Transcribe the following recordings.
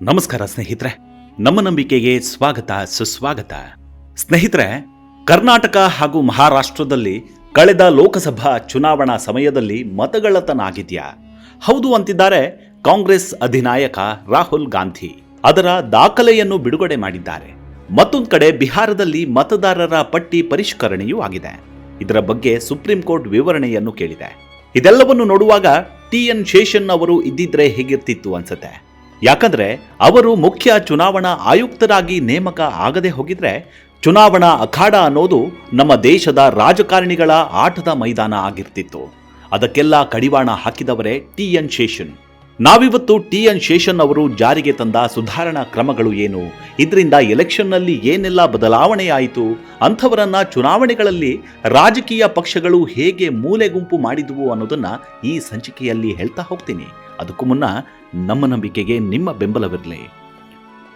ನಮಸ್ಕಾರ ಸ್ನೇಹಿತರೆ, ನಮ್ಮ ನಂಬಿಕೆಗೆ ಸ್ವಾಗತ, ಸುಸ್ವಾಗತ. ಸ್ನೇಹಿತರೆ, ಕರ್ನಾಟಕ ಹಾಗೂ ಮಹಾರಾಷ್ಟ್ರದಲ್ಲಿ ಕಳೆದ ಲೋಕಸಭಾ ಚುನಾವಣಾ ಸಮಯದಲ್ಲಿ ಮತಗಳತನ ಆಗಿದ್ಯಾ ಹೌದು ಅಂತಿದ್ದಾರೆ ಕಾಂಗ್ರೆಸ್ ಅಧಿನಾಯಕ ರಾಹುಲ್ ಗಾಂಧಿ. ಅದರ ದಾಖಲೆಯನ್ನು ಬಿಡುಗಡೆ ಮಾಡಿದ್ದಾರೆ. ಮತ್ತೊಂದು ಕಡೆ ಬಿಹಾರದಲ್ಲಿ ಮತದಾರರ ಪಟ್ಟಿ ಪರಿಷ್ಕರಣೆಯೂ ಆಗಿದೆ. ಇದರ ಬಗ್ಗೆ ಸುಪ್ರೀಂ ಕೋರ್ಟ್ ವಿವರಣೆಯನ್ನು ಕೇಳಿದೆ. ಇದೆಲ್ಲವನ್ನು ನೋಡುವಾಗ ಟಿ ಎನ್ ಶೇಷನ್ ಅವರು ಇದ್ದಿದ್ರೆ ಹೇಗಿರ್ತಿತ್ತು ಅನ್ಸುತ್ತೆ. ಯಾಕಂದ್ರೆ ಅವರು ಮುಖ್ಯ ಚುನಾವಣಾ ಆಯುಕ್ತರಾಗಿ ನೇಮಕ ಆಗದೆ ಹೋಗಿದ್ರೆ ಚುನಾವಣಾ ಅಖಾಡ ಅನ್ನೋದು ನಮ್ಮ ದೇಶದ ರಾಜಕಾರಣಿಗಳ ಆಟದ ಮೈದಾನ ಆಗಿರ್ತಿತ್ತು. ಅದಕ್ಕೆಲ್ಲ ಕಡಿವಾಣ ಹಾಕಿದವರೇ ಟಿ ಎನ್ ಶೇಷನ್. ನಾವಿವತ್ತು ಟಿ ಎನ್ ಶೇಷನ್ ಅವರು ಜಾರಿಗೆ ತಂದ ಸುಧಾರಣಾ ಕ್ರಮಗಳು ಏನು? ಇದರಿಂದ ಎಲೆಕ್ಷನ್ನಲ್ಲಿ ಏನೆಲ್ಲ ಬದಲಾವಣೆಯಾಯಿತು? ಅಂಥವರನ್ನ ಚುನಾವಣೆಗಳಲ್ಲಿ ರಾಜಕೀಯ ಪಕ್ಷಗಳು ಹೇಗೆ ಮೂಲೆ ಗುಂಪು ಮಾಡಿದುವು ಅನ್ನೋದನ್ನ ಈ ಸಂಚಿಕೆಯಲ್ಲಿ ಹೇಳ್ತಾ ಹೋಗ್ತೀನಿ. ಅದಕ್ಕೂ ಮುನ್ನ ನಮ್ಮ ನಂಬಿಕೆಗೆ ನಿಮ್ಮ ಬೆಂಬಲವಿರಲಿ.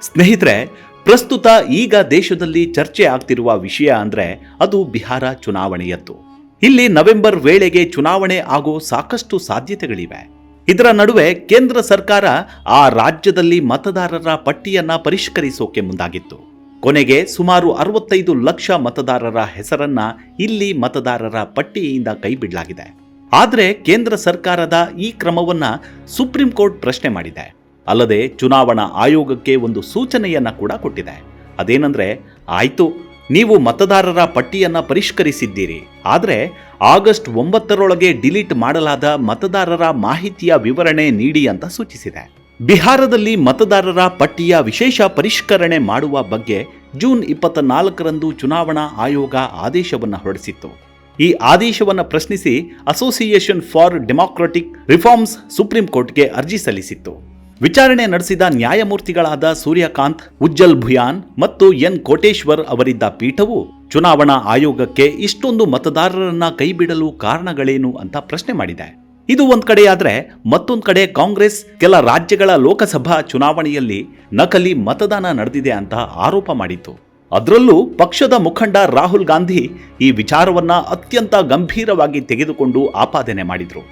ಸ್ನೇಹಿತರೆ, ಪ್ರಸ್ತುತ ಈಗ ದೇಶದಲ್ಲಿ ಚರ್ಚೆ ಆಗ್ತಿರುವ ವಿಷಯ ಅಂದ್ರೆ ಅದು ಬಿಹಾರ ಚುನಾವಣೆಯದ್ದು. ಇಲ್ಲಿ ನವೆಂಬರ್ ವೇಳೆಗೆ ಚುನಾವಣೆ ಆಗೋ ಸಾಕಷ್ಟು ಸಾಧ್ಯತೆಗಳಿವೆ. ಇದರ ನಡುವೆ ಕೇಂದ್ರ ಸರ್ಕಾರ ಆ ರಾಜ್ಯದಲ್ಲಿ ಮತದಾರರ ಪಟ್ಟಿಯನ್ನ ಪರಿಷ್ಕರಿಸೋಕೆ ಮುಂದಾಗಿತ್ತು. ಕೊನೆಗೆ ಸುಮಾರು ಅರವತ್ತೈದು ಲಕ್ಷ ಮತದಾರರ ಹೆಸರನ್ನ ಇಲ್ಲಿ ಮತದಾರರ ಪಟ್ಟಿಯಿಂದ ಕೈಬಿಡಲಾಗಿದೆ. ಆದರೆ ಕೇಂದ್ರ ಸರ್ಕಾರದ ಈ ಕ್ರಮವನ್ನು ಸುಪ್ರೀಂ ಕೋರ್ಟ್ ಪ್ರಶ್ನೆ ಮಾಡಿದೆ. ಅಲ್ಲದೆ ಚುನಾವಣಾ ಆಯೋಗಕ್ಕೆ ಒಂದು ಸೂಚನೆಯನ್ನು ಕೂಡ ಕೊಟ್ಟಿದೆ. ಅದೇನೆಂದರೆ, ಆಯಿತು, ನೀವು ಮತದಾರರ ಪಟ್ಟಿಯನ್ನು ಪರಿಷ್ಕರಿಸಿದ್ದೀರಿ. ಆದರೆ ಆಗಸ್ಟ್ ಒಂಬತ್ತರೊಳಗೆ ಡಿಲೀಟ್ ಮಾಡಲಾದ ಮತದಾರರ ಮಾಹಿತಿಯ ವಿವರಣೆ ನೀಡಿ ಅಂತ ಸೂಚಿಸಿದೆ. ಬಿಹಾರದಲ್ಲಿ ಮತದಾರರ ಪಟ್ಟಿಯ ವಿಶೇಷ ಪರಿಷ್ಕರಣೆ ಮಾಡುವ ಬಗ್ಗೆ ಜೂನ್ ಇಪ್ಪತ್ತ ನಾಲ್ಕರಂದು ಚುನಾವಣಾ ಆಯೋಗ ಆದೇಶವನ್ನು ಹೊರಡಿಸಿತ್ತು. ಈ ಆದೇಶವನ್ನು ಪ್ರಶ್ನಿಸಿ association for democratic reforms supreme ಕೋರ್ಟ್ಗೆ ಅರ್ಜಿ ಸಲ್ಲಿಸಿತ್ತು. ವಿಚಾರಣೆ ನಡೆಸಿದ ನ್ಯಾಯಮೂರ್ತಿಗಳಾದ ಸೂರ್ಯಕಾಂತ್, ಉಜ್ಜಲ್ ಭುಯಾನ್ ಮತ್ತು ಎನ್ ಕೋಟೇಶ್ವರ್ ಅವರಿದ್ದ ಪೀಠವು ಚುನಾವಣಾ ಆಯೋಗಕ್ಕೆ ಇಷ್ಟೊಂದು ಮತದಾರರನ್ನ ಕೈಬಿಡಲು ಕಾರಣಗಳೇನು ಅಂತ ಪ್ರಶ್ನೆ ಮಾಡಿದೆ. ಇದು ಒಂದ್ ಕಡೆಯಾದ್ರೆ ಮತ್ತೊಂದ್ ಕಡೆ ಕಾಂಗ್ರೆಸ್ ಕೆಲ ರಾಜ್ಯಗಳ ಲೋಕಸಭಾ ಚುನಾವಣೆಯಲ್ಲಿ ನಕಲಿ ಮತದಾನ ನಡೆದಿದೆ ಅಂತ ಆರೋಪ ಮಾಡಿತ್ತು. ಅದರಲ್ಲೂ ಪಕ್ಷದ ಮುಖಂಡ ರಾಹುಲ್ ಗಾಂಧಿ ಈ ವಿಚಾರವನ್ನ ಅತ್ಯಂತ ಗಂಭೀರವಾಗಿ ತೆಗೆದುಕೊಂಡು ಆಪಾದನೆ ಮಾಡಿದ್ರು.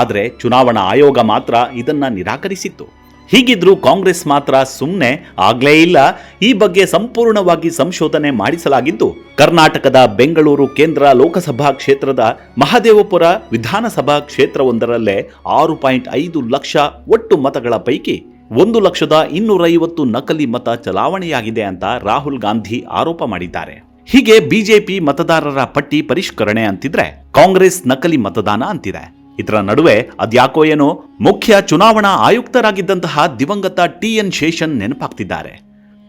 ಆದರೆ ಚುನಾವಣಾ ಆಯೋಗ ಮಾತ್ರ ಇದನ್ನ ನಿರಾಕರಿಸಿತ್ತು. ಹೀಗಿದ್ರೂ ಕಾಂಗ್ರೆಸ್ ಮಾತ್ರ ಸುಮ್ಮನೆ ಆಗ್ಲೇ ಇಲ್ಲ. ಈ ಬಗ್ಗೆ ಸಂಪೂರ್ಣವಾಗಿ ಸಂಶೋಧನೆ ಮಾಡಿಸಲಾಗಿದ್ದು, ಕರ್ನಾಟಕದ ಬೆಂಗಳೂರು ಕೇಂದ್ರ ಲೋಕಸಭಾ ಕ್ಷೇತ್ರದ ಮಹದೇವಪುರ ವಿಧಾನಸಭಾ ಕ್ಷೇತ್ರವೊಂದರಲ್ಲೇ ಆರು ಪಾಯಿಂಟ್ ಐದು ಲಕ್ಷ ಒಟ್ಟು ಮತಗಳ ಪೈಕಿ ಒಂದು ಲಕ್ಷದ ಇನ್ನೂರೈವತ್ತು ನಕಲಿ ಮತ ಚಲಾವಣೆಯಾಗಿದೆ ಅಂತ ರಾಹುಲ್ ಗಾಂಧಿ ಆರೋಪ ಮಾಡಿದ್ದಾರೆ. ಹೀಗೆ ಬಿಜೆಪಿ ಮತದಾರರ ಪಟ್ಟಿ ಪರಿಷ್ಕರಣೆ ಅಂತಿದ್ರೆ ಕಾಂಗ್ರೆಸ್ ನಕಲಿ ಮತದಾನ ಅಂತಿದೆ. ಇದರ ನಡುವೆ ಅದ್ಯಾಕೋ ಏನೋ ಮುಖ್ಯ ಚುನಾವಣಾ ಆಯುಕ್ತರಾಗಿದ್ದಂತಹ ದಿವಂಗತ ಟಿ ಎನ್ ಶೇಷನ್ ನೆನಪಾಗ್ತಿದ್ದಾರೆ.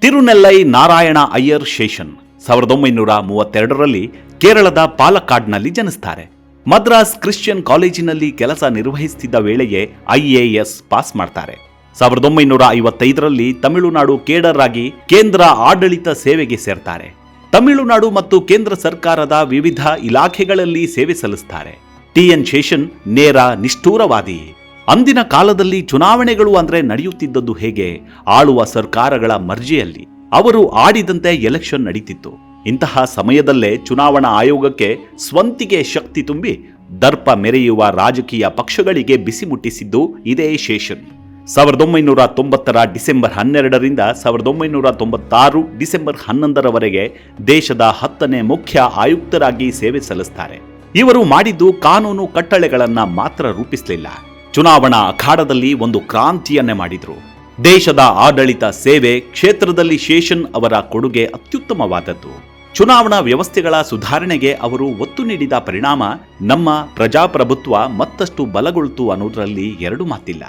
ತಿರುನೆಲ್ಲೈ ನಾರಾಯಣ ಅಯ್ಯರ್ ಶೇಷನ್ ಸಾವಿರದ ಒಂಬೈನೂರ ಮೂವತ್ತೆರಡರಲ್ಲಿ ಕೇರಳದ ಪಾಲಕ್ಕಾಡ್ನಲ್ಲಿ ಜನಿಸ್ತಾರೆ. ಮದ್ರಾಸ್ ಕ್ರಿಶ್ಚಿಯನ್ ಕಾಲೇಜಿನಲ್ಲಿ ಕೆಲಸ ನಿರ್ವಹಿಸುತ್ತಿದ್ದ ವೇಳೆಯೇ ಐಎಎಸ್ ಪಾಸ್ ಮಾಡ್ತಾರೆ. ಸಾವಿರದ ಒಂಬೈನೂರ ಐವತ್ತೈದರಲ್ಲಿ ತಮಿಳುನಾಡು ಕೇಡರ್ ಆಗಿ ಕೇಂದ್ರ ಆಡಳಿತ ಸೇವೆಗೆ ಸೇರ್ತಾರೆ. ತಮಿಳುನಾಡು ಮತ್ತು ಕೇಂದ್ರ ಸರ್ಕಾರದ ವಿವಿಧ ಇಲಾಖೆಗಳಲ್ಲಿ ಸೇವೆ ಸಲ್ಲಿಸ್ತಾರೆ. ಟಿ ಎನ್ ಶೇಷನ್ ನೇರ ನಿಷ್ಠೂರವಾದಿ. ಅಂದಿನ ಕಾಲದಲ್ಲಿ ಚುನಾವಣೆಗಳು ಅಂದ್ರೆ ನಡೆಯುತ್ತಿದ್ದದ್ದು ಹೇಗೆ? ಆಳುವ ಸರ್ಕಾರಗಳ ಮರ್ಜಿಯಲ್ಲಿ. ಅವರು ಆಡಿದಂತೆ ಎಲೆಕ್ಷನ್ ನಡೀತಿತ್ತು. ಇಂತಹ ಸಮಯದಲ್ಲೇ ಚುನಾವಣಾ ಆಯೋಗಕ್ಕೆ ಸ್ವಂತಿಗೆ ಶಕ್ತಿ ತುಂಬಿ ದರ್ಪ ಮೆರೆಯುವ ರಾಜಕೀಯ ಪಕ್ಷಗಳಿಗೆ ಬಿಸಿ ಮುಟ್ಟಿಸಿದ್ದು ಇದೇ ಶೇಷನ್. ಸಾವಿರದ ಒಂಬೈನೂರ ತೊಂಬತ್ತರ ಡಿಸೆಂಬರ್ ಹನ್ನೆರಡರಿಂದ ಸಾವಿರದ ಒಂಬೈನೂರ ತೊಂಬತ್ತಾರು ಡಿಸೆಂಬರ್ ಹನ್ನೊಂದರವರೆಗೆ ದೇಶದ ಹತ್ತನೇ ಮುಖ್ಯ ಆಯುಕ್ತರಾಗಿ ಸೇವೆ ಸಲ್ಲಿಸ್ತಾರೆ. ಇವರು ಮಾಡಿದ್ದು ಕಾನೂನು ಕಟ್ಟಳೆಗಳನ್ನ ಮಾತ್ರ ರೂಪಿಸಲಿಲ್ಲ. ಚುನಾವಣಾ ಅಖಾಡದಲ್ಲಿ ಒಂದು ಕ್ರಾಂತಿಯನ್ನೇ ಮಾಡಿದ್ರು. ದೇಶದ ಆಡಳಿತ ಸೇವೆ ಕ್ಷೇತ್ರದಲ್ಲಿ ಶೇಷನ್ ಅವರ ಕೊಡುಗೆ ಅತ್ಯುತ್ತಮವಾದದ್ದು. ಚುನಾವಣಾ ವ್ಯವಸ್ಥೆಗಳ ಸುಧಾರಣೆಗೆ ಅವರು ಒತ್ತು ನೀಡಿದ ಪರಿಣಾಮ ನಮ್ಮ ಪ್ರಜಾಪ್ರಭುತ್ವ ಮತ್ತಷ್ಟು ಬಲಗೊಳ್ತು ಅನ್ನೋದರಲ್ಲಿ ಎರಡು ಮಾತಿಲ್ಲ.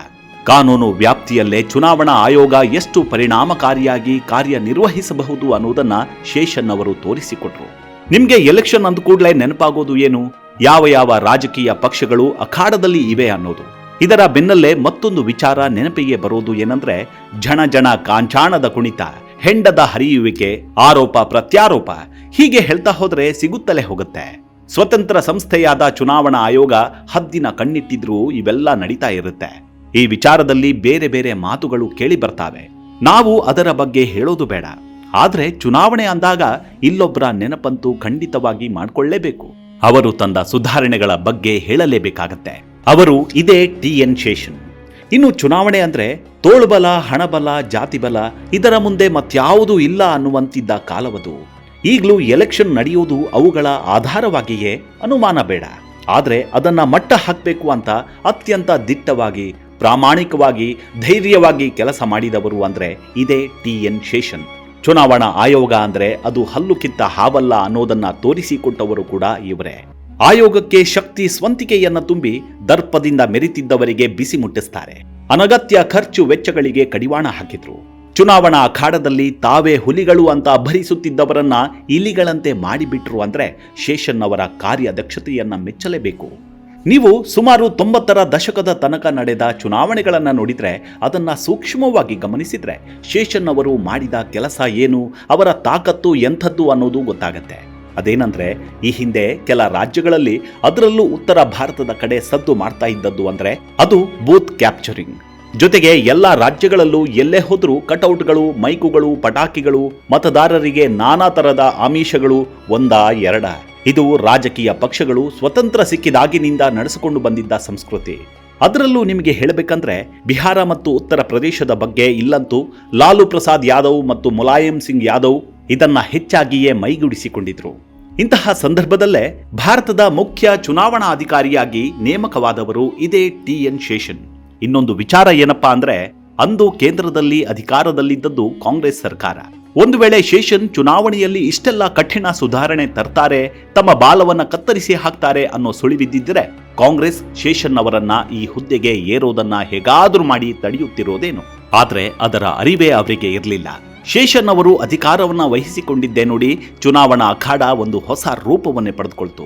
ಕಾನೂನು ವ್ಯಾಪ್ತಿಯಲ್ಲೇ ಚುನಾವಣಾ ಆಯೋಗ ಎಷ್ಟು ಪರಿಣಾಮಕಾರಿಯಾಗಿ ಕಾರ್ಯನಿರ್ವಹಿಸಬಹುದು ಅನ್ನೋದನ್ನ ಶೇಷನ್ ಅವರು ತೋರಿಸಿಕೊಟ್ರು. ನಿಮ್ಗೆ ಎಲೆಕ್ಷನ್ ಅಂದ ಕೂಡಲೇ ನೆನಪಾಗೋದು ಏನು? ಯಾವ ಯಾವ ರಾಜಕೀಯ ಪಕ್ಷಗಳು ಅಖಾಡದಲ್ಲಿ ಇವೆ ಅನ್ನೋದು. ಇದರ ಬೆನ್ನಲ್ಲೇ ಮತ್ತೊಂದು ವಿಚಾರ ನೆನಪಿಗೆ ಬರೋದು ಏನಂದ್ರೆ, ಜನ ಜನ ಕಾಂಚಾಣದ ಕುಣಿತ, ಹೆಂಡದ ಹರಿಯುವಿಕೆ, ಆರೋಪ ಪ್ರತ್ಯಾರೋಪ, ಹೀಗೆ ಹೇಳ್ತಾ ಹೋದ್ರೆ ಸಿಗುತ್ತಲೇ ಹೋಗುತ್ತೆ. ಸ್ವತಂತ್ರ ಸಂಸ್ಥೆಯಾದ ಚುನಾವಣಾ ಆಯೋಗ ಹದ್ದಿನ ಕಣ್ಣಿಟ್ಟಿದ್ರೂ ಇವೆಲ್ಲ ನಡೀತಾ ಇರುತ್ತೆ. ಈ ವಿಚಾರದಲ್ಲಿ ಬೇರೆ ಬೇರೆ ಮಾತುಗಳು ಕೇಳಿ ಬರ್ತಾವೆ. ನಾವು ಅದರ ಬಗ್ಗೆ ಹೇಳೋದು ಬೇಡ. ಆದರೆ ಚುನಾವಣೆ ಅಂದಾಗ ಇಲ್ಲೊಬ್ಬರ ನೆನಪಂತೂ ಖಂಡಿತವಾಗಿ ಮಾಡಿಕೊಳ್ಳೇಬೇಕು. ಅವರು ತಂದ ಸುಧಾರಣೆಗಳ ಬಗ್ಗೆ ಹೇಳಲೇಬೇಕಾಗತ್ತೆ. ಅವರು ಇದೇ ಟಿ ಎನ್ ಶೇಷನ್. ಇನ್ನು ಚುನಾವಣೆ ಅಂದ್ರೆ ತೋಳ್ಬಲ, ಹಣಬಲ, ಜಾತಿಬಲ, ಇದರ ಮುಂದೆ ಮತ್ಯಾವುದೂ ಇಲ್ಲ ಅನ್ನುವಂತಿದ್ದ ಕಾಲವದು. ಈಗಲೂ ಎಲೆಕ್ಷನ್ ನಡೆಯುವುದು ಅವುಗಳ ಆಧಾರವಾಗಿಯೇ ಅನುಮಾನ ಬೇಡ. ಆದರೆ ಅದನ್ನ ಮಟ್ಟ ಹಾಕಬೇಕು ಅಂತ ಅತ್ಯಂತ ದಿಟ್ಟವಾಗಿ ಪ್ರಾಮಾಣಿಕವಾಗಿ, ಧೈರ್ಯವಾಗಿ ಕೆಲಸ ಮಾಡಿದವರು ಅಂದ್ರೆ ಇದೇ ಟಿ ಎನ್ ಶೇಷನ್. ಚುನಾವಣಾ ಆಯೋಗ ಅಂದ್ರೆ ಅದು ಹಲ್ಲು ಕಿತ್ತ ಹಾವಲ್ಲ ಅನ್ನೋದನ್ನ ತೋರಿಸಿಕೊಟ್ಟವರು ಕೂಡ ಇವರೇ. ಆಯೋಗಕ್ಕೆ ಶಕ್ತಿ ಸ್ವಂತಿಕೆಯನ್ನ ತುಂಬಿ ದರ್ಪದಿಂದ ಮೆರಿತಿದ್ದವರಿಗೆ ಬಿಸಿ ಮುಟ್ಟಿಸ್ತಾರೆ. ಅನಗತ್ಯ ಖರ್ಚು ವೆಚ್ಚಗಳಿಗೆ ಕಡಿವಾಣ ಹಾಕಿದ್ರು. ಚುನಾವಣಾ ಅಖಾಡದಲ್ಲಿ ತಾವೇ ಹುಲಿಗಳು ಅಂತ ಭರಿಸುತ್ತಿದ್ದವರನ್ನ ಇಲಿಗಳಂತೆ ಮಾಡಿಬಿಟ್ರು ಅಂದ್ರೆ ಶೇಷನ್ ಅವರ ಕಾರ್ಯದಕ್ಷತೆಯನ್ನ ಮೆಚ್ಚಲೇಬೇಕು. ನೀವು ಸುಮಾರು ತೊಂಬತ್ತರ ದಶಕದ ತನಕ ನಡೆದ ಚುನಾವಣೆಗಳನ್ನು ನೋಡಿದರೆ ಅದನ್ನ ಸೂಕ್ಷ್ಮವಾಗಿ ಗಮನಿಸಿದರೆ ಶೇಷನ್ ಅವರು ಮಾಡಿದ ಕೆಲಸ ಏನು, ಅವರ ತಾಕತ್ತು ಎಂಥದ್ದು ಅನ್ನೋದು ಗೊತ್ತಾಗತ್ತೆ. ಅದೇನಂದ್ರೆ, ಈ ಹಿಂದೆ ಕೆಲ ರಾಜ್ಯಗಳಲ್ಲಿ ಅದರಲ್ಲೂ ಉತ್ತರ ಭಾರತದ ಕಡೆ ಸದ್ದು ಮಾಡ್ತಾ ಇದ್ದದ್ದು ಅಂದ್ರೆ ಅದು ಬೂತ್ ಕ್ಯಾಪ್ಚರಿಂಗ್. ಜೊತೆಗೆ ಎಲ್ಲ ರಾಜ್ಯಗಳಲ್ಲೂ ಎಲ್ಲೇ ಹೋದರೂ ಕಟೌಟ್ಗಳು, ಮೈಕುಗಳು, ಪಟಾಕಿಗಳು, ಮತದಾರರಿಗೆ ನಾನಾ ಥರದ ಆಮಿಷಗಳು ಒಂದ ಎರಡ. ಇದು ರಾಜಕೀಯ ಪಕ್ಷಗಳು ಸ್ವತಂತ್ರ ಸಿಕ್ಕಿದಾಗಿನಿಂದ ನಡೆಸಿಕೊಂಡು ಬಂದಿದ್ದ ಸಂಸ್ಕೃತಿ. ಅದರಲ್ಲೂ ನಿಮಗೆ ಹೇಳಬೇಕಂದ್ರೆ, ಬಿಹಾರ ಮತ್ತು ಉತ್ತರ ಪ್ರದೇಶದ ಬಗ್ಗೆ ಇಲ್ಲಂತೂ ಲಾಲು ಪ್ರಸಾದ್ ಯಾದವ್ ಮತ್ತು ಮುಲಾಯಂ ಸಿಂಗ್ ಯಾದವ್ ಇದನ್ನ ಹೆಚ್ಚಾಗಿಯೇ ಮೈಗೂಡಿಸಿಕೊಂಡಿದ್ರು. ಇಂತಹ ಸಂದರ್ಭದಲ್ಲೇ ಭಾರತದ ಮುಖ್ಯ ಚುನಾವಣಾ ಅಧಿಕಾರಿಯಾಗಿ ನೇಮಕವಾದವರು ಇದೇ ಟಿ ಎನ್ ಶೇಷನ್. ಇನ್ನೊಂದು ವಿಚಾರ ಏನಪ್ಪಾ ಅಂದ್ರೆ ಅಂದು ಕೇಂದ್ರದಲ್ಲಿ ಅಧಿಕಾರದಲ್ಲಿದ್ದದ್ದು ಕಾಂಗ್ರೆಸ್ ಸರ್ಕಾರ. ಒಂದು ವೇಳೆ ಶೇಷನ್ ಚುನಾವಣೆಯಲ್ಲಿ ಇಷ್ಟೆಲ್ಲ ಕಠಿಣ ಸುಧಾರಣೆ ತರ್ತಾರೆ, ತಮ್ಮ ಬಾಲವನ್ನ ಕತ್ತರಿಸಿ ಹಾಕ್ತಾರೆ ಅನ್ನೋ ಸುಳಿವಿದ್ದಿದ್ರೆ ಕಾಂಗ್ರೆಸ್ ಶೇಷನ್ ಅವರನ್ನ ಈ ಹುದ್ದೆಗೆ ಏರೋದನ್ನ ಹೇಗಾದ್ರೂ ಮಾಡಿ ತಡೆಯುತ್ತಿರೋದೇನು? ಆದ್ರೆ ಅದರ ಅರಿವೇ ಅವರಿಗೆ ಇರಲಿಲ್ಲ. ಶೇಷನ್ ಅವರು ಅಧಿಕಾರವನ್ನ ವಹಿಸಿಕೊಂಡಿದ್ದೇ ನೋಡಿ ಚುನಾವಣಾ ಅಖಾಡ ಒಂದು ಹೊಸ ರೂಪವನ್ನೇ ಪಡೆದುಕೊಳ್ತು.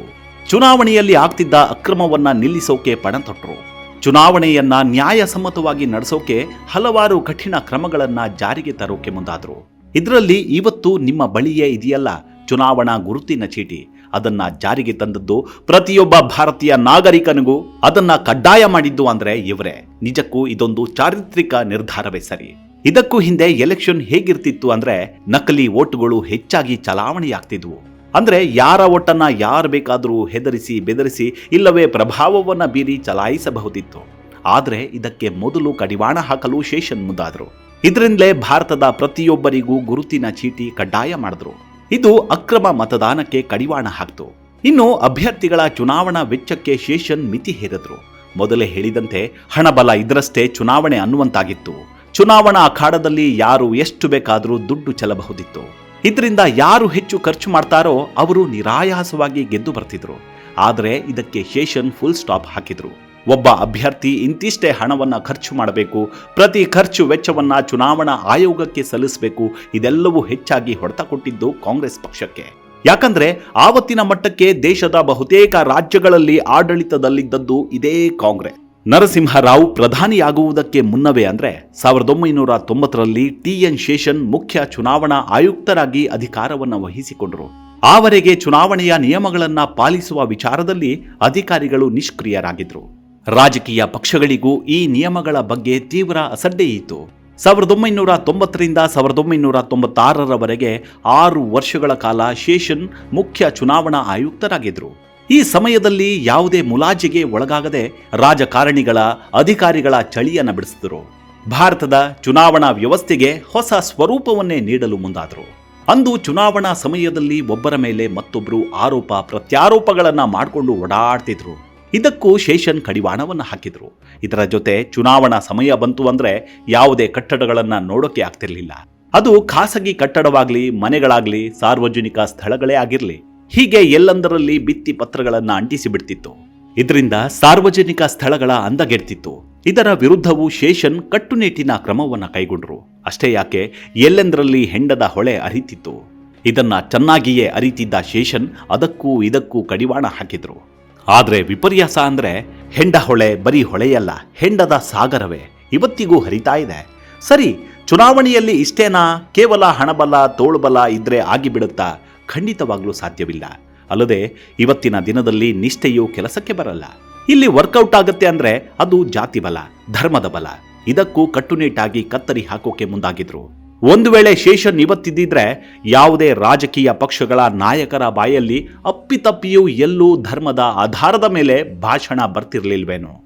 ಚುನಾವಣೆಯಲ್ಲಿ ಆಗ್ತಿದ್ದ ಅಕ್ರಮವನ್ನ ನಿಲ್ಲಿಸೋಕೆ ಪಣ ತೊಟ್ಟರು ಚುನಾವಣೆಯನ್ನ ನ್ಯಾಯಸಮ್ಮತವಾಗಿ ನಡೆಸೋಕೆ ಹಲವಾರು ಕಠಿಣ ಕ್ರಮಗಳನ್ನ ಜಾರಿಗೆ ತರೋಕೆ ಮುಂದಾದ್ರು. ಇದರಲ್ಲಿ ಇವತ್ತು ನಿಮ್ಮ ಬಳಿಯೇ ಇದೆಯಲ್ಲ ಚುನಾವಣಾ ಗುರುತಿನ ಚೀಟಿ. ಅದನ್ನ ಜಾರಿಗೆ ತಂದದ್ದು ಪ್ರತಿಯೊಬ್ಬ ಭಾರತೀಯ ನಾಗರಿಕನಿಗೂ ಅದನ್ನ ಕಡ್ಡಾಯ ಮಾಡಿದ್ದು ಅಂದ್ರೆ ಇವರೇ. ನಿಜಕ್ಕೂ ಇದೊಂದು ಚಾರಿತ್ರಿಕ ನಿರ್ಧಾರವೇ ಸರಿ. ಇದಕ್ಕೂ ಹಿಂದೆ ಎಲೆಕ್ಷನ್ ಹೇಗಿರ್ತಿತ್ತು ಅಂದ್ರೆ ನಕಲಿ ಓಟುಗಳು ಹೆಚ್ಚಾಗಿ ಚಲಾವಣೆಯಾಗ್ತಿದ್ವು. ಅಂದ್ರೆ ಯಾರ ಒಟ್ಟನ್ನ ಯಾರು ಬೇಕಾದರೂ ಹೆದರಿಸಿ, ಬೆದರಿಸಿ, ಇಲ್ಲವೇ ಪ್ರಭಾವವನ್ನ ಬೀರಿ ಚಲಾಯಿಸಬಹುದಿತ್ತು. ಆದರೆ ಇದಕ್ಕೆ ಮೊದಲು ಕಡಿವಾಣ ಹಾಕಲು ಶೇಷನ್ ಮುಂದಾದರು. ಇದರಿಂದಲೇ ಭಾರತದ ಪ್ರತಿಯೊಬ್ಬರಿಗೂ ಗುರುತಿನ ಚೀಟಿ ಕಡ್ಡಾಯ ಮಾಡಿದ್ರು. ಇದು ಅಕ್ರಮ ಮತದಾನಕ್ಕೆ ಕಡಿವಾಣ ಹಾಕ್ತು. ಇನ್ನು ಅಭ್ಯರ್ಥಿಗಳ ಚುನಾವಣಾ ವೆಚ್ಚಕ್ಕೆ ಶೇಷನ್ ಮಿತಿ ಹೇರಿದ್ರು. ಮೊದಲೇ ಹೇಳಿದಂತೆ ಹಣಬಲ ಇದ್ರಷ್ಟೇ ಚುನಾವಣೆ ಅನ್ನುವಂತಾಗಿತ್ತು. ಚುನಾವಣಾ ಅಖಾಡದಲ್ಲಿ ಯಾರು ಎಷ್ಟು ಬೇಕಾದರೂ ದುಡ್ಡು ಚೆಲ್ಲಬಹುದಿತ್ತು. ಇದರಿಂದ ಯಾರು ಹೆಚ್ಚು ಖರ್ಚು ಮಾಡ್ತಾರೋ ಅವರು ನಿರಾಯಾಸವಾಗಿ ಗೆದ್ದು ಬರ್ತಿದ್ರು. ಆದರೆ ಇದಕ್ಕೆ ಶೇಷನ್ ಫುಲ್ ಸ್ಟಾಪ್ ಹಾಕಿದ್ರು. ಒಬ್ಬ ಅಭ್ಯರ್ಥಿ ಇಂತಿಷ್ಟೇ ಹಣವನ್ನ ಖರ್ಚು ಮಾಡಬೇಕು, ಪ್ರತಿ ಖರ್ಚು ವೆಚ್ಚವನ್ನ ಚುನಾವಣಾ ಆಯೋಗಕ್ಕೆ ಸಲ್ಲಿಸಬೇಕು, ಇದೆಲ್ಲವೂ ಹೆಚ್ಚಾಗಿ ಹೊಡೆತ ಕೊಟ್ಟಿದ್ದು ಕಾಂಗ್ರೆಸ್ ಪಕ್ಷಕ್ಕೆ. ಯಾಕಂದ್ರೆ ಆವತ್ತಿನ ಮಟ್ಟಕ್ಕೆ ದೇಶದ ಬಹುತೇಕ ರಾಜ್ಯಗಳಲ್ಲಿ ಆಡಳಿತದಲ್ಲಿದ್ದದ್ದು ಇದೇ ಕಾಂಗ್ರೆಸ್. ನರಸಿಂಹರಾವ್ ಪ್ರಧಾನಿಯಾಗುವುದಕ್ಕೆ ಮುನ್ನವೇ ಅಂದರೆ ಸಾವಿರದ ಒಂಬೈನೂರ ತೊಂಬತ್ತರಲ್ಲಿ ಟಿ ಎನ್ ಶೇಷನ್ ಮುಖ್ಯ ಚುನಾವಣಾ ಆಯುಕ್ತರಾಗಿ ಅಧಿಕಾರವನ್ನು ವಹಿಸಿಕೊಂಡರು. ಆವರೆಗೆ ಚುನಾವಣೆಯ ನಿಯಮಗಳನ್ನು ಪಾಲಿಸುವ ವಿಚಾರದಲ್ಲಿ ಅಧಿಕಾರಿಗಳು ನಿಷ್ಕ್ರಿಯರಾಗಿದ್ದರು ರಾಜಕೀಯ ಪಕ್ಷಗಳಿಗೂ ಈ ನಿಯಮಗಳ ಬಗ್ಗೆ ತೀವ್ರ ಅಸಡ್ಡೆಯಿತ್ತು ಸಾವಿರದ ಒಂಬೈನೂರ ತೊಂಬತ್ತರಿಂದ ಸಾವಿರದ ಒಂಬೈನೂರ ತೊಂಬತ್ತಾರರವರೆಗೆ ಆರು ವರ್ಷಗಳ ಕಾಲ ಶೇಷನ್ ಮುಖ್ಯ ಚುನಾವಣಾ ಆಯುಕ್ತರಾಗಿದ್ರು. ಈ ಸಮಯದಲ್ಲಿ ಯಾವುದೇ ಮುಲಾಜಿಗೆ ಒಳಗಾಗದೆ ರಾಜಕಾರಣಿಗಳ, ಅಧಿಕಾರಿಗಳ ಚಳಿಯನ್ನು ಬಿಡಿಸಿದರು. ಭಾರತದ ಚುನಾವಣಾ ವ್ಯವಸ್ಥೆಗೆ ಹೊಸ ಸ್ವರೂಪವನ್ನೇ ನೀಡಲು ಮುಂದಾದರು. ಅಂದು ಚುನಾವಣಾ ಸಮಯದಲ್ಲಿ ಒಬ್ಬರ ಮೇಲೆ ಮತ್ತೊಬ್ಬರು ಆರೋಪ, ಪ್ರತ್ಯಾರೋಪಗಳನ್ನು ಮಾಡಿಕೊಂಡು ಓಡಾಡ್ತಿದ್ರು. ಇದಕ್ಕೂ ಶೇಷನ್ ಕಡಿವಾಣವನ್ನು ಹಾಕಿದ್ರು. ಇದರ ಜೊತೆ ಚುನಾವಣಾ ಸಮಯ ಬಂತು ಅಂದ್ರೆ ಯಾವುದೇ ಕಟ್ಟಡಗಳನ್ನು ನೋಡೋಕೆ ಆಗ್ತಿರಲಿಲ್ಲ. ಅದು ಖಾಸಗಿ ಕಟ್ಟಡವಾಗಲಿ, ಮನೆಗಳಾಗಲಿ, ಸಾರ್ವಜನಿಕ ಸ್ಥಳಗಳೇ ಆಗಿರ್ಲಿ. ಹೀಗೆ ಎಲ್ಲೆಂದರಲ್ಲಿ ಭಿತ್ತಿ ಪತ್ರಗಳನ್ನು ಅಂಟಿಸಿ ಬಿಡ್ತಿತ್ತು. ಇದರಿಂದ ಸಾರ್ವಜನಿಕ ಸ್ಥಳಗಳ ಅಂದಗೆಡ್ತಿತ್ತು. ಇದರ ವಿರುದ್ಧವೂ ಶೇಷನ್ ಕಟ್ಟುನಿಟ್ಟಿನ ಕ್ರಮವನ್ನ ಕೈಗೊಂಡರು. ಅಷ್ಟೇ ಯಾಕೆ, ಎಲ್ಲೆಂದರಲ್ಲಿ ಹೆಂಡದ ಹೊಳೆ ಅರಿತಿತ್ತು. ಇದನ್ನ ಚೆನ್ನಾಗಿಯೇ ಅರಿತಿದ್ದ ಶೇಷನ್ ಅದಕ್ಕೂ ಇದಕ್ಕೂ ಕಡಿವಾಣ ಹಾಕಿದ್ರು. ಆದರೆ ವಿಪರ್ಯಾಸ ಅಂದ್ರೆ ಹೆಂಡ ಹೊಳೆ ಬರೀ ಹೊಳೆಯಲ್ಲ, ಹೆಂಡದ ಸಾಗರವೇ. ಇವತ್ತಿಗೂ ಹರಿತಾ ಇದೆ. ಸರಿ, ಚುನಾವಣೆಯಲ್ಲಿ ಇಷ್ಟೇನಾ? ಕೇವಲ ಹಣಬಲ, ತೋಳುಬಲ ಇದ್ರೆ ಆಗಿಬಿಡುತ್ತಾ? ಖಂಡಿತವಾಗ್ಲೂ ಸಾಧ್ಯವಿಲ್ಲ. ಅಲ್ಲದೆ ಇವತ್ತಿನ ದಿನದಲ್ಲಿ ನಿಷ್ಠೆಯು ಕೆಲಸಕ್ಕೆ ಬರಲ್ಲ. ಇಲ್ಲಿ ವರ್ಕೌಟ್ ಆಗತ್ತೆ ಅಂದ್ರೆ ಅದು ಜಾತಿ ಬಲ, ಧರ್ಮದ ಬಲ. ಇದಕ್ಕೂ ಕಟ್ಟುನಿಟ್ಟಾಗಿ ಕತ್ತರಿ ಹಾಕೋಕೆ ಮುಂದಾಗಿದ್ರು. ಒಂದು ವೇಳೆ ಶೇಷನ್ ಇವತ್ತಿದ್ದಿದ್ರೆ ಯಾವುದೇ ರಾಜಕೀಯ ಪಕ್ಷಗಳ ನಾಯಕರ ಬಾಯಲ್ಲಿ ಅಪ್ಪಿತಪ್ಪಿಯೂ ಎಲ್ಲೂ ಧರ್ಮದ ಆಧಾರದ ಮೇಲೆ ಭಾಷಣ ಬರ್ತಿರ್ಲಿಲ್ವೇನೋ.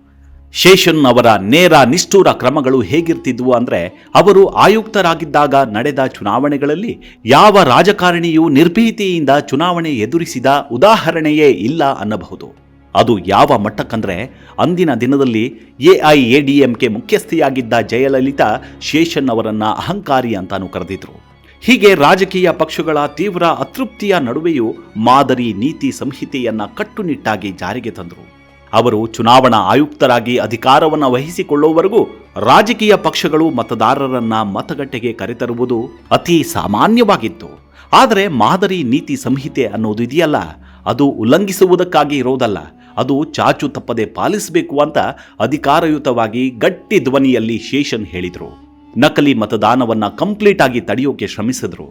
ಶೇಷನ್ ಅವರ ನೇರ ನಿಷ್ಠೂರ ಕ್ರಮಗಳು ಹೇಗಿರ್ತಿದ್ವು ಅಂದರೆ ಅವರು ಆಯುಕ್ತರಾಗಿದ್ದಾಗ ನಡೆದ ಚುನಾವಣೆಗಳಲ್ಲಿ ಯಾವ ರಾಜಕಾರಣಿಯೂ ನಿರ್ಭೀತಿಯಿಂದ ಚುನಾವಣೆ ಎದುರಿಸಿದ ಉದಾಹರಣೆಯೇ ಇಲ್ಲ ಅನ್ನಬಹುದು. ಅದು ಯಾವ ಮಟ್ಟಕ್ಕಂದ್ರೆ ಅಂದಿನ ದಿನದಲ್ಲಿ ಎಐಎಡಿಎಂಕೆ ಮುಖ್ಯಸ್ಥೆಯಾಗಿದ್ದ ಜಯಲಲಿತಾ ಶೇಷನ್ ಅವರನ್ನ ಅಹಂಕಾರಿ ಅಂತಾನು ಕರೆದಿದ್ರು. ಹೀಗೆ ರಾಜಕೀಯ ಪಕ್ಷಗಳ ತೀವ್ರ ಅತೃಪ್ತಿಯ ನಡುವೆಯೂ ಮಾದರಿ ನೀತಿ ಸಂಹಿತೆಯನ್ನ ಕಟ್ಟುನಿಟ್ಟಾಗಿ ಜಾರಿಗೆ ತಂದರು. ಅವರು ಚುನಾವಣಾ ಆಯುಕ್ತರಾಗಿ ಅಧಿಕಾರವನ್ನು ವಹಿಸಿಕೊಳ್ಳುವವರೆಗೂ ರಾಜಕೀಯ ಪಕ್ಷಗಳು ಮತದಾರರನ್ನ ಮತಗಟ್ಟೆಗೆ ಕರೆತರುವುದು ಅತಿ ಸಾಮಾನ್ಯವಾಗಿತ್ತು. ಆದರೆ ಮಾದರಿ ನೀತಿ ಸಂಹಿತೆ ಅನ್ನೋದು ಇದೆಯಲ್ಲ, ಅದು ಉಲ್ಲಂಘಿಸುವುದಕ್ಕಾಗಿ ಇರೋದಲ್ಲ, ಅದು ಚಾಚು ತಪ್ಪದೆ ಪಾಲಿಸಬೇಕು ಅಂತ ಅಧಿಕಾರಯುತವಾಗಿ ಗಟ್ಟಿ ಧ್ವನಿಯಲ್ಲಿ ಶೇಷನ್ ಹೇಳಿದರು. ನಕಲಿ ಮತದಾನವನ್ನ ಕಂಪ್ಲೀಟ್ ಆಗಿ ತಡೆಯೋಕೆ ಶ್ರಮಿಸಿದ್ರು.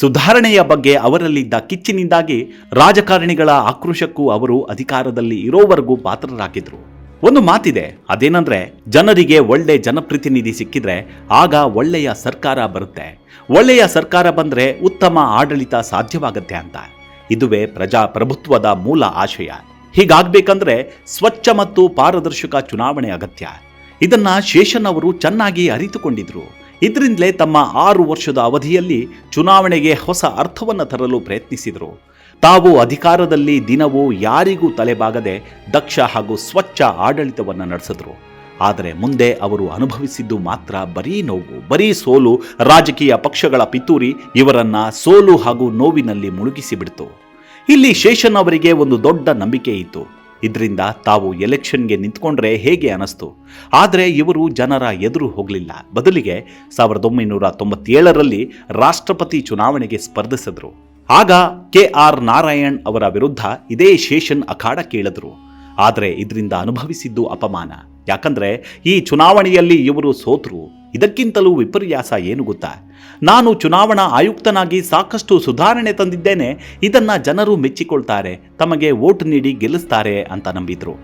ಸುಧಾರಣೆಯ ಬಗ್ಗೆ ಅವರಲ್ಲಿದ್ದ ಕಿಚ್ಚಿನಿಂದಾಗಿ ರಾಜಕಾರಣಿಗಳ ಆಕ್ರೋಶಕ್ಕೂ ಅವರು ಅಧಿಕಾರದಲ್ಲಿ ಇರೋವರೆಗೂ ಪಾತ್ರರಾಗಿದ್ರು. ಒಂದು ಮಾತಿದೆ, ಅದೇನಂದ್ರೆ, ಜನರಿಗೆ ಒಳ್ಳೆ ಜನಪ್ರತಿನಿಧಿ ಸಿಕ್ಕಿದ್ರೆ ಆಗ ಒಳ್ಳೆಯ ಸರ್ಕಾರ ಬರುತ್ತೆ. ಒಳ್ಳೆಯ ಸರ್ಕಾರ ಬಂದ್ರೆ ಉತ್ತಮ ಆಡಳಿತ ಸಾಧ್ಯವಾಗತ್ತೆ ಅಂತ. ಇದುವೇ ಪ್ರಜಾಪ್ರಭುತ್ವದ ಮೂಲ ಆಶಯ. ಹೀಗಾಗ್ಬೇಕಂದ್ರೆ ಸ್ವಚ್ಛ ಮತ್ತು ಪಾರದರ್ಶಕ ಚುನಾವಣೆ ಅಗತ್ಯ. ಇದನ್ನ ಶೇಷನ್ ಅವರು ಚೆನ್ನಾಗಿ ಅರಿತುಕೊಂಡಿದ್ರು. ಇದರಿಂದಲೇ ತಮ್ಮ ಆರು ವರ್ಷದ ಅವಧಿಯಲ್ಲಿ ಚುನಾವಣೆಗೆ ಹೊಸ ಅರ್ಥವನ್ನು ತರಲು ಪ್ರಯತ್ನಿಸಿದರು. ತಾವು ಅಧಿಕಾರದಲ್ಲಿ ದಿನವೂ ಯಾರಿಗೂ ತಲೆಬಾಗದೆ ದಕ್ಷ ಹಾಗೂ ಸ್ವಚ್ಛ ಆಡಳಿತವನ್ನು ನಡೆಸಿದ್ರು. ಆದರೆ ಮುಂದೆ ಅವರು ಅನುಭವಿಸಿದ್ದು ಮಾತ್ರ ಬರೀ ನೋವು, ಬರೀ ಸೋಲು, ರಾಜಕೀಯ ಪಕ್ಷಗಳ ಪಿತೂರಿ ಇವರನ್ನ ಸೋಲು ಹಾಗೂ ನೋವಿನಲ್ಲಿ ಮುಳುಗಿಸಿಬಿಡ್ತು. ಇಲ್ಲಿ ಶೇಷನ್ ಅವರಿಗೆ ಒಂದು ದೊಡ್ಡ ನಂಬಿಕೆ ಇತ್ತು. ಇದರಿಂದ ತಾವು ಎಲೆಕ್ಷನ್ಗೆ ನಿಂತ್ಕೊಂಡ್ರೆ ಹೇಗೆ ಅನಿಸ್ತು ಆದರೆ ಇವರು ಜನರ ಎದುರು ಹೋಗಲಿಲ್ಲ. ಬದಲಿಗೆ ಸಾವಿರದ ಒಂಬೈನೂರ ತೊಂಬತ್ತೇಳರಲ್ಲಿ ರಾಷ್ಟ್ರಪತಿ ಚುನಾವಣೆಗೆ ಸ್ಪರ್ಧಿಸಿದ್ರು. ಆಗ ಕೆ ಆರ್ ನಾರಾಯಣ್ ಅವರ ವಿರುದ್ಧ ಇದೇ ಶೇಷನ್ ಅಖಾಡ ಕೇಳಿದ್ರು. ಆದರೆ ಇದರಿಂದ ಅನುಭವಿಸಿದ್ದು ಅಪಮಾನ. ಯಾಕಂದ್ರೆ ಈ ಚುನಾವಣೆಯಲ್ಲಿ ಇವರು ಸೋತರು. ಇದಕ್ಕಿಂತಲೂ ವಿಪರ್ಯಾಸ ಏನು ಗೊತ್ತಾ? ನಾನು ಚುನಾವಣಾ ಆಯುಕ್ತನಾಗಿ ಸಾಕಷ್ಟು ಸುಧಾರಣೆ ತಂದಿದ್ದೇನೆ, ಇದನ್ನ ಜನರು ಮೆಚ್ಚಿಕೊಳ್ತಾರೆ, ತಮಗೆ ವೋಟ್ ನೀಡಿ ಗೆಲ್ಲಿಸ್ತಾರೆ ಅಂತ ನಂಬಿದ್ರು.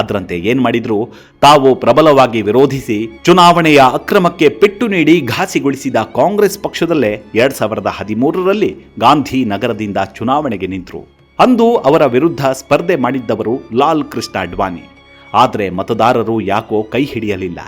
ಅದರಂತೆ ಏನ್ ಮಾಡಿದ್ರು? ತಾವು ಪ್ರಬಲವಾಗಿ ವಿರೋಧಿಸಿ ಚುನಾವಣೆಯ ಅಕ್ರಮಕ್ಕೆ ಪೆಟ್ಟು ನೀಡಿ ಘಾಸಿಗೊಳಿಸಿದ ಕಾಂಗ್ರೆಸ್ ಪಕ್ಷದಲ್ಲೇ ಎರಡ್ ಸಾವಿರದ ಹದಿಮೂರರಲ್ಲಿ ಗಾಂಧಿ ನಗರದಿಂದ ಚುನಾವಣೆಗೆ ನಿಂತರು. ಅಂದು ಅವರ ವಿರುದ್ಧ ಸ್ಪರ್ಧೆ ಮಾಡಿದ್ದವರು ಲಾಲ್ ಕೃಷ್ಣ ಅಡ್ವಾಣಿ. ಆದರೆ ಮತದಾರರು ಯಾಕೋ ಕೈ ಹಿಡಿಯಲಿಲ್ಲ.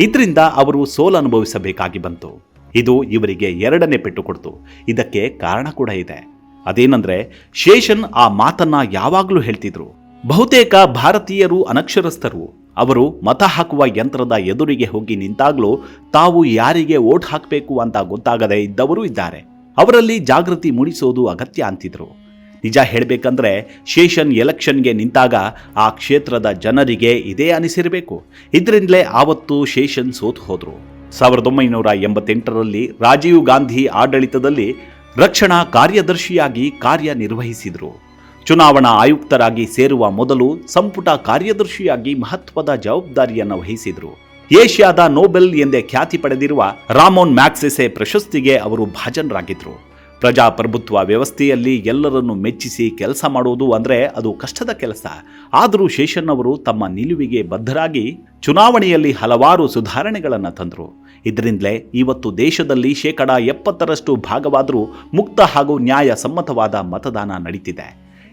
ಇದರಿಂದ ಅವರು ಸೋಲನುಭವಿಸಬೇಕಾಗಿ ಬಂತು. ಇದು ಇವರಿಗೆ ಎರಡನೇ ಪೆಟ್ಟು ಕೊಡ್ತು. ಇದಕ್ಕೆ ಕಾರಣ ಕೂಡ ಇದೆ. ಅದೇನಂದ್ರೆ ಶೇಷನ್ ಆ ಮಾತನ್ನ ಯಾವಾಗಲೂ ಹೇಳ್ತಿದ್ರು. ಬಹುತೇಕ ಭಾರತೀಯರು ಅನಕ್ಷರಸ್ಥರು. ಅವರು ಮತ ಹಾಕುವ ಯಂತ್ರದ ಎದುರಿಗೆ ಹೋಗಿ ನಿಂತಾಗಲೂ ತಾವು ಯಾರಿಗೆ ಓಟ್ ಹಾಕಬೇಕು ಅಂತ ಗೊತ್ತಾಗದೇ ಇದ್ದವರೂ ಇದ್ದಾರೆ. ಅವರಲ್ಲಿ ಜಾಗೃತಿ ಮೂಡಿಸೋದು ಅಗತ್ಯ ಅಂತಿದ್ರು. ನಿಜ ಹೇಳಬೇಕಂದ್ರೆ ಶೇಷನ್ ಎಲೆಕ್ಷನ್ಗೆ ನಿಂತಾಗ ಆ ಕ್ಷೇತ್ರದ ಜನರಿಗೆ ಇದೇ ಅನಿಸಿರಬೇಕು. ಇದರಿಂದಲೇ ಆವತ್ತು ಶೇಷನ್ ಸೋತು ಹೋದರು. ಸಾವಿರದ ಒಂಬೈನೂರ ಎಂಬತ್ತೆಂಟರಲ್ಲಿ ರಾಜೀವ್ ಗಾಂಧಿ ಆಡಳಿತದಲ್ಲಿ ರಕ್ಷಣಾ ಕಾರ್ಯದರ್ಶಿಯಾಗಿ ಕಾರ್ಯನಿರ್ವಹಿಸಿದರು. ಚುನಾವಣಾ ಆಯುಕ್ತರಾಗಿ ಸೇರುವ ಮೊದಲು ಸಂಪುಟ ಕಾರ್ಯದರ್ಶಿಯಾಗಿ ಮಹತ್ವದ ಜವಾಬ್ದಾರಿಯನ್ನು ವಹಿಸಿದರು. ಏಷ್ಯಾದ ನೋಬೆಲ್ ಎಂದೇ ಖ್ಯಾತಿ ಪಡೆದಿರುವ ರಾಮೋನ್ ಮ್ಯಾಕ್ಸೆಸೆ ಪ್ರಶಸ್ತಿಗೆ ಅವರು ಭಾಜನರಾಗಿದ್ದರು ಪ್ರಜಾಪ್ರಭುತ್ವ ವ್ಯವಸ್ಥೆಯಲ್ಲಿ ಎಲ್ಲರನ್ನು ಮೆಚ್ಚಿಸಿ ಕೆಲಸ ಮಾಡುವುದು ಅಂದರೆ ಅದು ಕಷ್ಟದ ಕೆಲಸ. ಆದರೂ ಶೇಷನ್ ಅವರು ತಮ್ಮ ನಿಲುವಿಗೆ ಬದ್ಧರಾಗಿ ಚುನಾವಣೆಯಲ್ಲಿ ಹಲವಾರು ಸುಧಾರಣೆಗಳನ್ನು ತಂದರು. ಇದರಿಂದಲೇ ಇವತ್ತು ದೇಶದಲ್ಲಿ ಶೇಕಡ ಎಪ್ಪತ್ತರಷ್ಟು ಭಾಗವಾದರೂ ಮುಕ್ತ ಹಾಗೂ ನ್ಯಾಯಸಮ್ಮತವಾದ ಮತದಾನ ನಡೀತಿದೆ.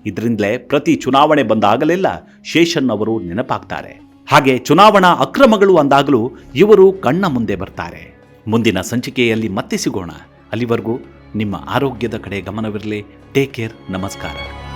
ಇದರಿಂದಲೇ ಪ್ರತಿ ಚುನಾವಣೆ ಬಂದಾಗಲೆಲ್ಲ ಶೇಷನ್ ಅವರು ನೆನಪಾಗ್ತಾರೆ. ಹಾಗೆ ಚುನಾವಣಾ ಅಕ್ರಮಗಳು ಅಂದಾಗಲೂ ಇವರು ಕಣ್ಣ ಮುಂದೆ ಬರ್ತಾರೆ. ಮುಂದಿನ ಸಂಚಿಕೆಯಲ್ಲಿ ಮತ್ತೆ ಸಿಗೋಣ. ಅಲ್ಲಿವರೆಗೂ ನಿಮ್ಮ ಆರೋಗ್ಯದ ಕಡೆ ಗಮನವಿರಲಿ. ಟೇಕ್ ಕೇರ್ ನಮಸ್ಕಾರ.